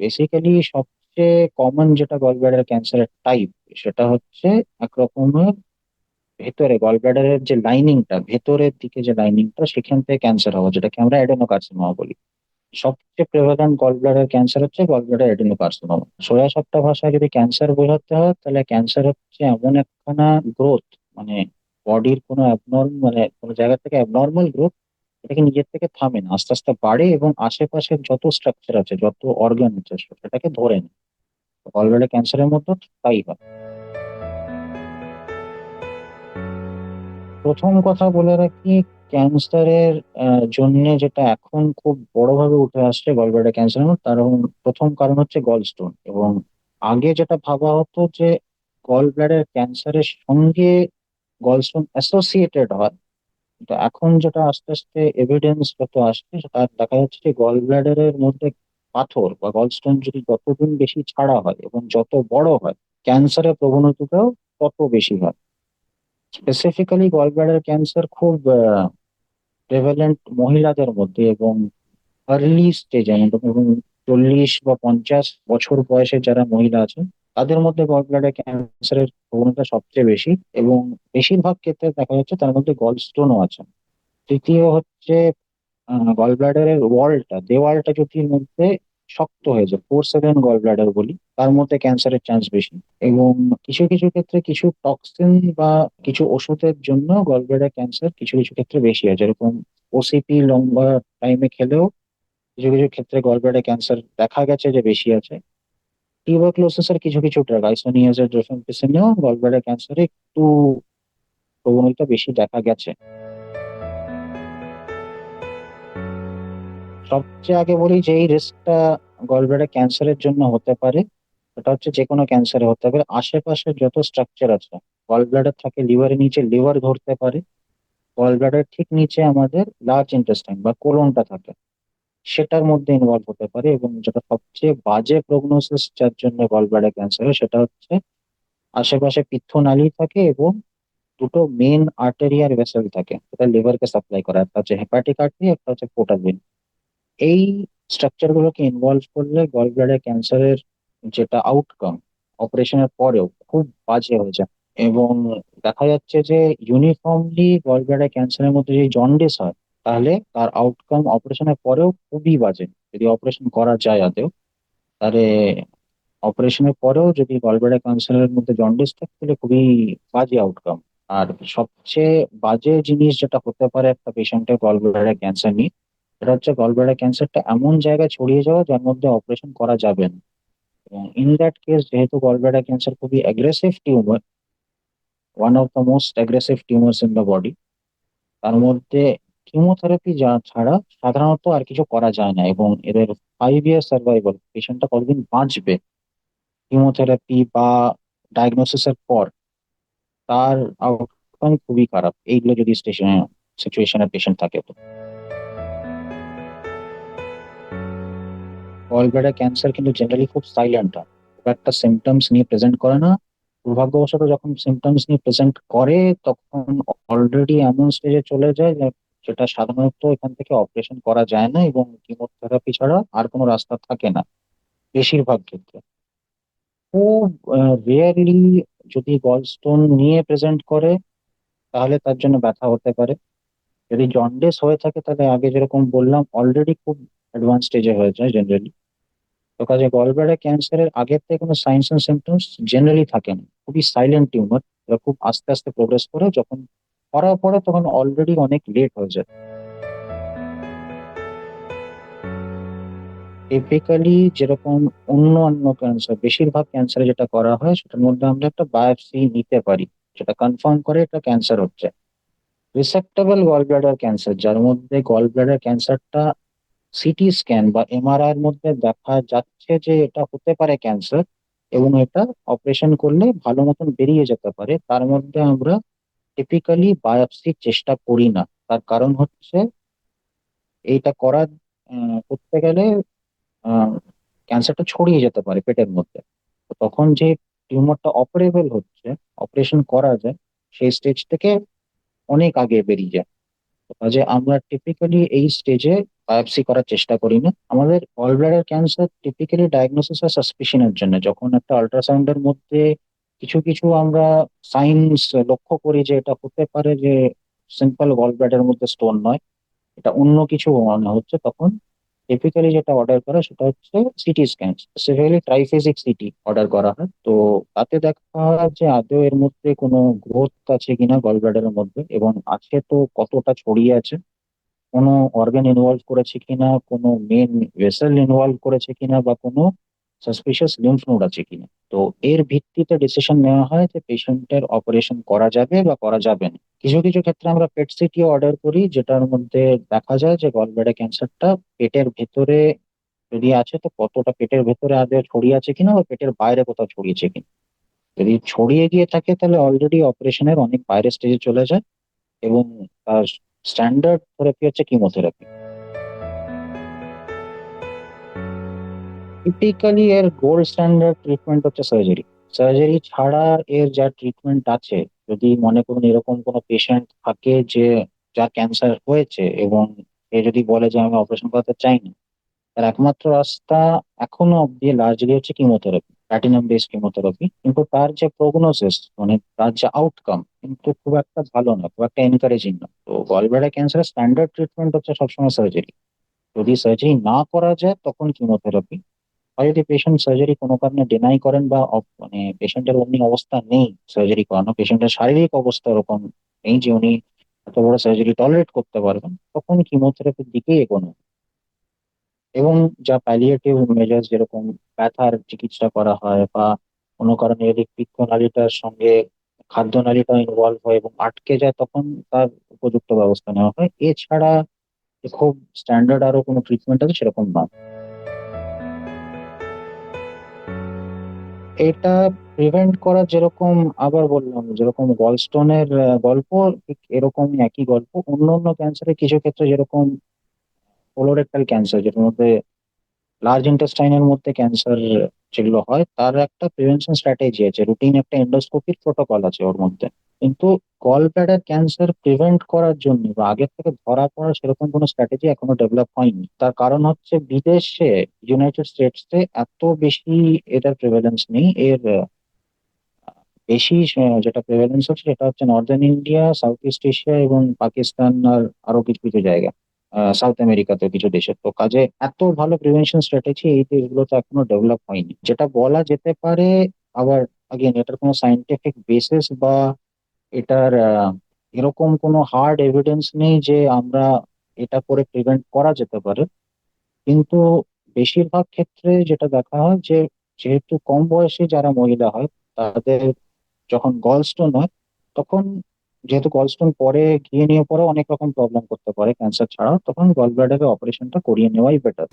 Basically সবচেয়ে common যেটা gall bladder ক্যান্সারের টাইপ সেটা হচ্ছে এক রকমের ভেতরে গল ব্লাডারের যে লাইনিংটা ভেতরের দিকে যে লাইনিংটা সেখান থেকে ক্যান্সার হওয়া, যেটাকে আমরা অ্যাডেনোকার্সিনোমা বলি। সবচেয়ে প্রেভালেন্ট গল ব্লাডার ক্যান্সার হচ্ছে গল ব্লাডার অ্যাডেনোকার্সিনোমা সোজা সাপটা ভাষায় যদি ক্যান্সার বোঝাতে হয়, তাহলে ক্যান্সার হচ্ছে এমন একখানা গ্রোথ মানে বডির কোনো অ্যাবনর্ম মানে কোনো জায়গা থেকে অ্যাবনর্মাল গ্রোথ এটাকে নিজের থেকে থামে না। আস্তে আস্তে বাড়ে এবং আশেপাশের যত স্ট্রাকচার আছে, যত অর্গান আছে, সেটাকে ধরে নেয়। ব্লাডার ক্যান্সারের মতো, তাই হয়। প্রথম কথা বলে রাখি ক্যান্সারের জন্য যেটা এখন খুব বড়ভাবে উঠে আসছে গলব্লাডার ক্যান্সার তার প্রথম কারণ হচ্ছে গল স্টোন এবং আগে যেটা ভাবা হতো যে গল ব্লাডার ক্যান্সারের সঙ্গে গল স্টোন অ্যাসোসিয়েটেড হয় কিন্তু এখন যেটা আস্তে আস্তে এভিডেন্স যত আসছে তার দেখা যাচ্ছে যে গল ব্লাডারের মধ্যে পাথর বা গল স্টোন যদি যতদিন বেশি ছাড়া হয় এবং যত বড় হয় ক্যান্সারের প্রবণতাটাও তত বেশি হয়। স্পেসিফিক্যালি গলব্লাডার ক্যান্সার খুব প্রেভালেন্ট মহিলাদের মধ্যে এবং আর্লি স্টেজে এবং চল্লিশ বা পঞ্চাশ বছর বয়সে যারা মহিলা আছে তাদের মধ্যে গলব্লাডার ক্যান্সারের প্রবণতা সবচেয়ে বেশি এবং বেশিরভাগ ক্ষেত্রে দেখা যাচ্ছে তার মধ্যে গল স্টোনও আছে। তৃতীয় হচ্ছে গলব্লাডারের ওয়ালটা, দেওয়ালটা যদি মধ্যে শক্ত হয়ে যায় ফোর সেভেন গল ব্লাডার বলি, তার মধ্যে ক্যান্সারের চান্স বেশি। এবং কিছু কিছু ক্ষেত্রে কিছু টক্সিন বা কিছু ওষুধের জন্য গল ব্লাডার ক্যান্সার কিছু কিছু ক্ষেত্রে বেশি হয়। যেরকম ওসিপি লম্বা টাইমে খেলেও কিছু কিছু ক্ষেত্রে গল ব্লাডার ক্যান্সার দেখা গেছে যে বেশি আছে। টিউবারক্লোসিসের কিছু কিছু ড্রাগ আইসোনিয়াজের ড্রোফেনপিসিনেও গল ব্লাডার ক্যান্সারে একটু প্রবণতা বেশি দেখা গেছে। সবচেয়ে আগে বলি যে এই রিস্কটা গলব্লাডার ক্যান্সারের জন্য হতে পারে, সেটা হচ্ছে যে কোনো ক্যান্সারে হতে পারে। আশেপাশে যত স্ট্রাকচার আছে গলব্লাডার থাকে লিভারের নিচে লিভার ধরতে পারে। গলব্লাডার ঠিক নিচে আমাদের লার্জ ইন্টেস্টাইন বা কোলনটা থাকে। সেটার মধ্যে ইনভলভ হতে পারে এবং যেটা সবচেয়ে বাজে প্রগনোসিস যার জন্য গলব্লাডার ক্যান্সার সেটা হচ্ছে আশেপাশে পিত্তনালী থাকে এবং দুটো মেন আর্টেরিয়ার ভেসেল থাকে, যেটা লিভারকে সাপ্লাই করে। একটা হচ্ছে হেপাটিক আর্টারি একটা হচ্ছে পোর্টাল ভেন এই স্ট্রাকচার গুলোকে ইনভলভ করলে গল ব্লাডার ক্যান্সারের যেটা আউটকাম অপারেশনের পরেও খুব বাজে হয়ে যায়। এবং দেখা যাচ্ছে যে ইউনিফর্মলি গল ব্লাডার ক্যান্সারের মধ্যে যদি জন্ডিস হয় তাহলে তার আউটকাম অপারেশনের পরেও খুবই বাজে। যদি অপারেশন করা যায় আদেও তাহলে অপারেশনের পরেও যদি গল ব্লাডার ক্যান্সারের মধ্যে জন্ডিস থাকে, তাহলে খুবই বাজে আউটকাম আর সবচেয়ে বাজে জিনিস যেটা হতে পারে একটা পেশেন্টের গল ব্লাডার ক্যান্সার নিয়ে, সেটা হচ্ছে গলব্লাডার ক্যান্সারটা এমন জায়গায় ছড়িয়ে যাওয়া যার মধ্যে অপারেশন করা যাবে না। ইন দ্যাট কেস যেহেতু গলব্লাডার ক্যান্সার খুবই aggressive tumour one of the most aggressive tumours in the body তার মধ্যে কিমোথেরাপি যা ছাড়া সাধারণত আর কিছু করা যায় না এবং এদের ফাইভ ইয়ার সার্ভাইভাল পেশেন্টটা কতদিন বাঁচবে? কিমোথেরাপি বা ডায়াগনোসিসের পর তার আউটকাম খুবই খারাপ। এইগুলো যদি স্টেশনে সিচুয়েশনের পেশেন্ট থাকে তো। গল ব্লাডার ক্যান্সার কিন্তু জেনারেলি খুব সাইলেন্ট হয়। একটা সিমটমস নিয়ে প্রেজেন্ট করে না। দুর্ভাগ্যবশত যখন সিমটমস নিয়ে প্রেজেন্ট করে, তখন অলরেডি এমন স্টেজে চলে যায় যেটা সাধারণত এখান থেকে অপারেশন করা যায় না এবং কিমোথেরাপি ছাড়া আর কোনো রাস্তা থাকে না, বেশিরভাগ ক্ষেত্রে। খুব রেয়ারলি যদি গল স্টোন নিয়ে প্রেজেন্ট করে, তাহলে তার জন্য ব্যথা হতে পারে। যদি জন্ডিস হয়ে থাকে, তাহলে আগে যেরকম বললাম অলরেডি খুব অ্যাডভান্স স্টেজে হয়ে যায় জেনারেলি তো কাজে গলব্লাডার ক্যান্সারের আগের থেকে কোনো সাইন্স এন্ড সিমটমস জেনারেলি থাকে না। খুবই সাইলেন্ট টিউমার খুব আস্তে আস্তে প্রোগ্রেস করে, যখন করার পরে তখন অলরেডি অনেক লেট হয়ে যায়। টিপিক্যালি যেরকম অন্য অন্য ক্যান্সার বেশিরভাগ ক্যান্সারে যেটা করা হয়, সেটার মধ্যে আমরা একটা বায়োপসি নিতে পারি, যেটা কনফার্ম করে এটা ক্যান্সার হচ্ছে। রিসেপ্টেবল গল ব্লাডার ক্যান্সার যার মধ্যে গল ব্লাডার ক্যান্সারটা সিটি স্ক্যান বা এমআরআই এর মধ্যে দেখা যাচ্ছে যে এটা হতে পারে ক্যান্সার এবং এটা অপারেশন করলে ভালো মতন বেরিয়ে যেতে পারে, তার মধ্যে আমরা টিপিক্যালি বায়োপসির চেষ্টা করি না। তার কারণ হচ্ছে এইটা করার করতে গেলে ক্যান্সারটা ছড়িয়ে যেতে পারে পেটের মধ্যে। তখন যে টিউমারটা অপারেবল হচ্ছে অপারেশন করা যায়, সেই স্টেজ থেকে অনেক আগে বেরিয়ে যায়। কাজে আমরা টিপিক্যালি এই স্টেজে বায়োপসি করার চেষ্টা করি না। আমাদের gall bladder cancer typically diagnosis আর সাসপিশনের জন্য। যখন একটা আল্ট্রাসাউন্ডের মধ্যে কিছু কিছু আমরা সাইন্স লক্ষ্য করি যে এটা হতে পারে যে সিম্পল গল মধ্যে স্টোন নয়, এটা অন্য কিছু মনে হচ্ছে তখন টিপিক্যালি যেটা অর্ডার করা সেটা হচ্ছে CT scan specifically triphasic CT order করা হয়। তো তাতে দেখা হয় যে আদৌ এর মধ্যে কোনো গ্রোথ আছে কিনা গল মধ্যে এবং আছে তো কতটা ছড়িয়ে আছে, কোনো অর্গান ইনভলভ করেছে কিনা, কোনো মেন ভেসেল ইনভলভ করেছে কিনা বা কোনো সাসপিশিয়াস লিম্ফ নোড আছে কিনা। তো এর ভিত্তিতে ডিসিশন নেওয়া হয় যে পেশেন্টের অপারেশন করা যাবে বা করা যাবে না। কিছু কিছু ক্ষেত্রে আমরা পেট সিটি অর্ডার করি, যেটার মধ্যে দেখা যায় যে গলব্লাডার ক্যান্সারটা পেটের ভেতরে যদি আছে, তো কতটা পেটের ভেতরে আদৌ ছড়িয়ে আছে কিনা বা পেটের বাইরে কোথাও ছড়িয়েছে কিনা। যদি ছড়িয়ে গিয়ে থাকে, তাহলে অলরেডি অপারেশনের অনেক বাইরের স্টেজে চলে যায় এবং তার স্ট্যান্ডার্ড থেরাপি হচ্ছে কিমোথেরাপি টিপিক্যালি এর গোল্ড স্ট্যান্ডার্ড ট্রিটমেন্ট হচ্ছে সার্জারি সার্জারি ছাড়া এর যা ট্রিটমেন্ট আছে, যদি মনে করুন এরকম কোনো পেশেন্ট থাকে যে যার ক্যান্সার হয়েছে এবং এ যদি বলে যে, আমি অপারেশন করতে চাই না তার একমাত্র রাস্তা এখনও অব্দি লার্জলি হচ্ছে কিমোথেরাপি প্ল্যাটিনাম বেস কিমোথেরাপি কিন্তু তার যে প্রগনোসিস মানে তার যে আউটকাম কিন্তু খুব একটা ভালো না, খুব একটা এনকারেজিং না। তো গলব্লাডার ক্যান্সারের স্ট্যান্ডার্ড ট্রিটমেন্ট হচ্ছে সবসময় সার্জারি যদি সার্জারি না করা যায়, তখন কিমোথেরাপি আর যদি পেশেন্ট সার্জারি কোনো কারণে ডিনাই করেন বা মানে পেশেন্টের অমনি অবস্থা নেই সার্জারি করানো পেশেন্টের শারীরিক অবস্থা ওরকম নেই যে উনি এত বড় সার্জারি টলারেট করতে পারবেন, তখন কিমোথেরাপির দিকে এগোনো। এবং যা প্যালিয়েটিভ মেজার্স যেরকম ব্যথার চিকিৎসা করা হয় বা কোনো কারণে যদি পিত্তনালীটার সঙ্গে খাদ্যনালীটা ইনভলভ হয় এবং আটকে যায়, তখন তার উপযুক্ত ব্যবস্থা নেওয়া হয়। এছাড়া খুব স্ট্যান্ডার্ড আরও কোনো ট্রিটমেন্ট আছে সেরকম না এটা প্রিভেন্ট করা যেরকম আবার বললাম, যেরকম গলস্টোনের গল্প, ঠিক এরকমই একই গল্প। অন্য অন্য ক্যান্সারের কিছু ক্ষেত্রে যেরকম কোলোরেক্টাল ক্যান্সার যেটার মধ্যে লার্জ ইন্টেস্টাইনের মধ্যে ক্যান্সার যেগুলো হয়, তার একটা প্রিভেনশন স্ট্র্যাটেজি আছে। রুটিন একটা এন্ডোস্কোপিক প্রোটোকল আছে ওর মধ্যে। কিন্তু গল ব্লাডার ক্যান্সার প্রিভেন্ট করার জন্য বা আগের থেকে ধরা পড়ার সেরকম কোনো স্ট্র্যাটেজি এখনও ডেভেলপ হয়নি। তার কারণ হচ্ছে বিদেশে ইউনাইটেড স্টেটসে এত বেশি এটার প্রিভ্যালেন্স নেই। এর বেশি যেটা প্রেভেলেন্স হচ্ছে সেটা হচ্ছে northern India south east Asia এবং পাকিস্তান আর আরও কিছু কিছু জায়গা সাউথ আমেরিকাতে কিছু দেশে। তো কাজে এত ভালো প্রিভেনশন স্ট্র্যাটেজি এই দেশগুলোতে এখনও ডেভেলপ হয়নি। যেটা বলা যেতে পারে, আবার আগেন এটার কোনো সাইন্টিফিক বেসিস বা এটার এরকম কোনো হার্ড এভিডেন্স নেই যে আমরা এটা করে প্রিভেন্ট করা যেতে পারে। কিন্তু বেশিরভাগ ক্ষেত্রে যেটা দেখা হয় যে, যেহেতু কম বয়সে যারা মহিলা হয়, তাদের যখন গলস্টোন হয়, তখন যেহেতু গলস্টোন পরে গিয়ে নিয়ে পরে অনেক রকম প্রবলেম করতে পারে ক্যান্সার ছাড়াও, তখন গল ব্লাডারের অপারেশনটা করিয়ে নেওয়াই বেটার